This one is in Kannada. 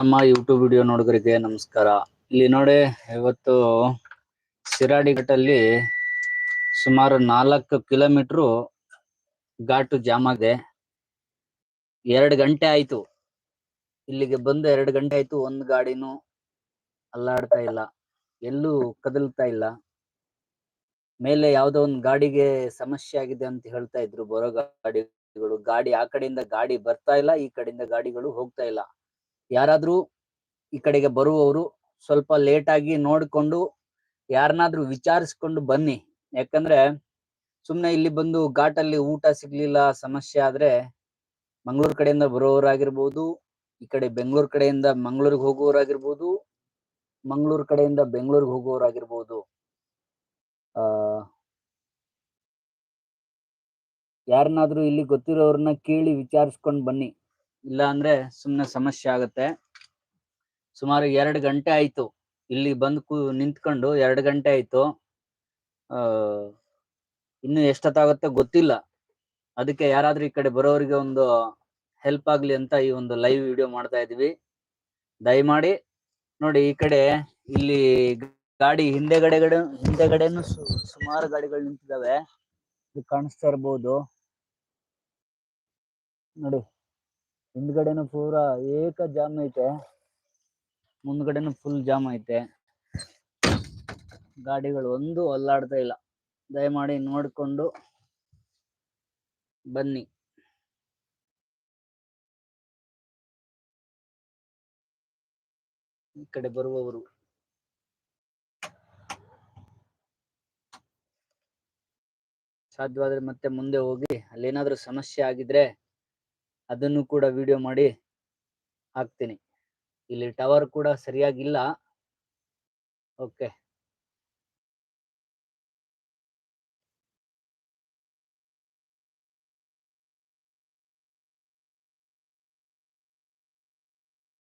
ನಮ್ಮ ಯೂಟ್ಯೂಬ್ ವಿಡಿಯೋ ನೋಡಿದ್ರಿಗೆ ನಮಸ್ಕಾರ. ಇಲ್ಲಿ ನೋಡಿ, ಇವತ್ತು ಶಿರಾಡಿ ಘಟ್ಟಲ್ಲಿ ಸುಮಾರು ನಾಲ್ಕು ಕಿಲೋಮೀಟರ್ ಘಾಟು ಜಾಮ್ ಆಗಿದೆ. ಎರಡು ಗಂಟೆ ಆಯ್ತು. ಇಲ್ಲಿಗೆ ಬಂದು ಎರಡು ಗಂಟೆ ಆಯ್ತು, ಒಂದು ಗಾಡಿನೂ ಅಲ್ಲಾಡ್ತಾ ಇಲ್ಲ. ಎಲ್ಲೂ ಕದಲ್ತಾ ಇಲ್ಲ. ಮೇಲೆ ಯಾವುದೋ ಒಂದು ಗಾಡಿಗೆ ಸಮಸ್ಯೆ ಆಗಿದೆ ಅಂತ ಹೇಳ್ತಾ ಇದ್ರು. ಬರೋ ಗಾಡಿಗಳು, ಗಾಡಿ ಆ ಕಡೆಯಿಂದ ಗಾಡಿ ಬರ್ತಾ ಇಲ್ಲ, ಈ ಕಡೆಯಿಂದ ಗಾಡಿಗಳು ಹೋಗ್ತಾ ಇಲ್ಲ. ಯಾರಾದ್ರೂ ಈ ಕಡೆಗೆ ಬರುವವರು ಸ್ವಲ್ಪ ಲೇಟ್ ಆಗಿ ನೋಡ್ಕೊಂಡು ಯಾರನ್ನಾದ್ರೂ ವಿಚಾರಿಸ್ಕೊಂಡು ಬನ್ನಿ. ಯಾಕಂದ್ರೆ ಸುಮ್ನೆ ಇಲ್ಲಿ ಬಂದು ಘಾಟಲ್ಲಿ ಊಟ ಸಿಗ್ಲಿಲ್ಲ, ಸಮಸ್ಯೆ ಆದ್ರೆ ಮಂಗಳೂರು ಕಡೆಯಿಂದ ಬರೋರಾಗಿರ್ಬೋದು ಈ ಕಡೆ ಬೆಂಗಳೂರು ಕಡೆಯಿಂದ ಮಂಗಳೂರಿಗೆ ಹೋಗುವವರಾಗಿರ್ಬೋದು, ಮಂಗಳೂರು ಕಡೆಯಿಂದ ಬೆಂಗಳೂರಿಗೆ ಹೋಗುವವರಾಗಿರ್ಬೋದು. ಆ, ಯಾರನ್ನಾದ್ರೂ ಇಲ್ಲಿ ಗೊತ್ತಿರೋರನ್ನ ಕೇಳಿ ವಿಚಾರಿಸ್ಕೊಂಡ್ ಬನ್ನಿ. ಇಲ್ಲ ಅಂದ್ರೆ ಸುಮ್ನೆ ಸಮಸ್ಯೆ ಆಗತ್ತೆ. ಸುಮಾರು ಎರಡು ಗಂಟೆ ಆಯ್ತು. ಇಲ್ಲಿ ಬಂದು ಕೂ, ನಿಂತ್ಕೊಂಡು ಎರಡು ಗಂಟೆ ಆಯ್ತು. ಇನ್ನು ಎಷ್ಟೊತ್ತಾಗುತ್ತೆ ಗೊತ್ತಿಲ್ಲ. ಅದಕ್ಕೆ ಯಾರಾದ್ರೂ ಈ ಕಡೆ ಬರೋರಿಗೆ ಒಂದು ಹೆಲ್ಪ್ ಆಗ್ಲಿ ಅಂತ ಈ ಒಂದು ಲೈವ್ ವಿಡಿಯೋ ಮಾಡ್ತಾ ಇದೀವಿ. ದಯಮಾಡಿ ನೋಡಿ ಈ ಕಡೆ ಇಲ್ಲಿ ಗಾಡಿ ಹಿಂದೆಗಡೆಗಡೆ, ಹಿಂದೆಗಡೆನು ಸುಮಾರು ಗಾಡಿಗಳು ನಿಂತಿದಾವೆ ಇದು ಕಾಣಿಸ್ತಾ ಇರ್ಬೋದು. ನೋಡಿ. ಹಿಂದ್ಗಡೆನು ಪೂರ ಏಕ ಜಾಮ್ ಐತೆ. ಮುಂದ್ಗಡೆನು ಫುಲ್ ಜಾಮ್ ಐತೆ. ಗಾಡಿಗಳು ಒಂದು ಅಲ್ಲಾಡ್ತಾ ಇಲ್ಲ. ದಯಮಾಡಿ ನೋಡ್ಕೊಂಡು ಬನ್ನಿ. ಈ ಕಡೆ ಬರುವವರು. ಸಾಧ್ಯವಾದ್ರೆ ಮತ್ತೆ ಮುಂದೆ ಹೋಗಿ. ಅಲ್ಲೇನಾದ್ರೂ ಸಮಸ್ಯೆ ಆಗಿದ್ರೆ ಅದನ್ನು ಕೂಡ ವಿಡಿಯೋ ಮಾಡಿ ಹಾಕ್ತೀನಿ. ಇಲ್ಲಿ ಟವರ್ ಕೂಡ ಸರಿಯಾಗಿಲ್ಲ ಓಕೆ